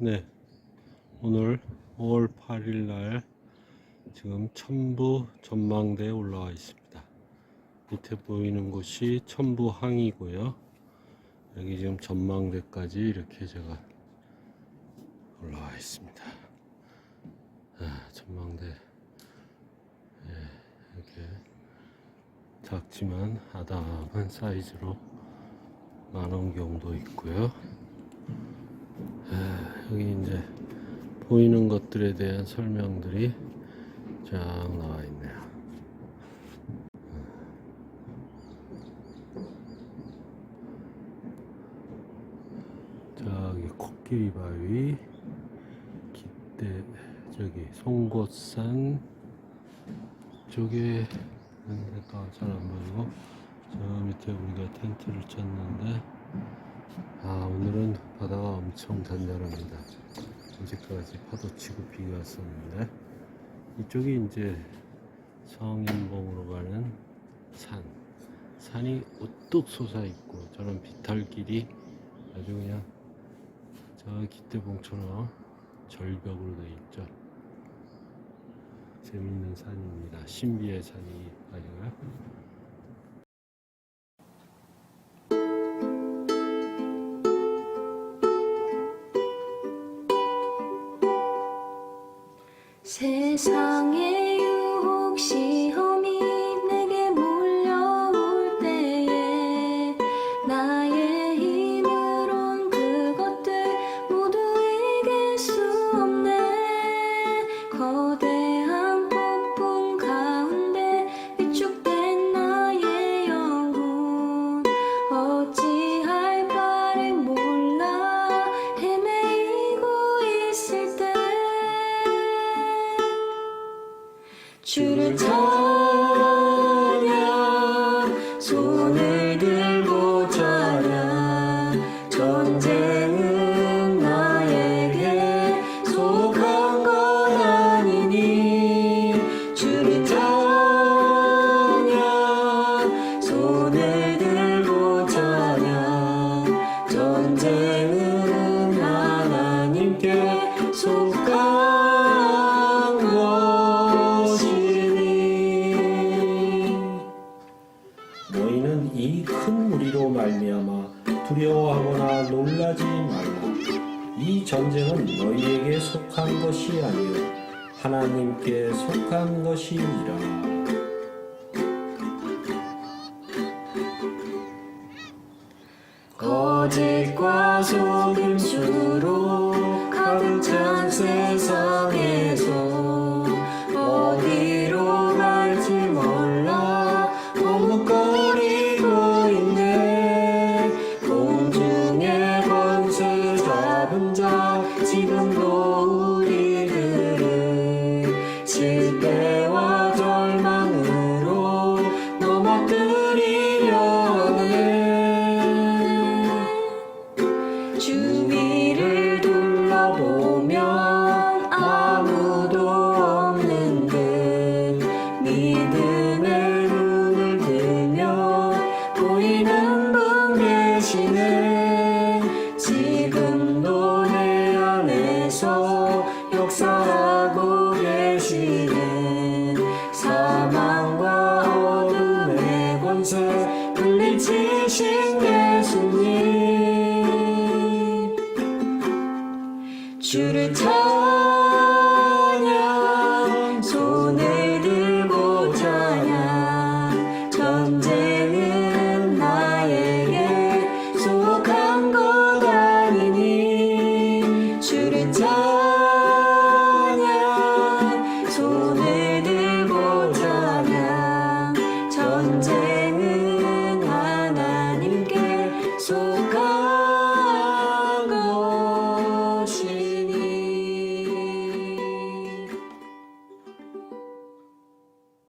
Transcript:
네, 오늘 5월 8일 날 지금 천부 전망대에 올라와 있습니다. 밑에 보이는 곳이 천부항이고요. 여기 지금 전망대까지 이렇게 제가 올라와 있습니다. 아, 전망대 예, 이렇게 작지만 아담한 사이즈로 만원 경도 있고요. 아, 여기 이제 보이는 것들에 대한 설명들이 쫙 나와 있네요. 저기 코끼리 바위, 기대 저기 송곳산 쪽에 데가 잘안 보이고 저 밑에 우리가 텐트를 쳤는데 아 오늘은 바다가 엄청 잔잔합니다. 어제까지 파도 치고 비가 왔었는데 이쪽이 이제 성인봉으로 가는 산 산이 우뚝 솟아 있고 저런 비탈길이 아주 그냥 저 기대봉처럼 절벽으로 되어 있죠. 재밌는 산입니다. 신비의 산이 아니고요. 세상의 유혹 시험이 내게 몰려올 때에 나의 힘으론 그것들 모두 이길 수 없네. 거대 주를 찬 말미암아 두려워하거나 놀라지 말라. 이 전쟁은 너희에게 속한 것이 아니요 하나님께 속한 것이니라. 거짓과 속임수로 shooting time.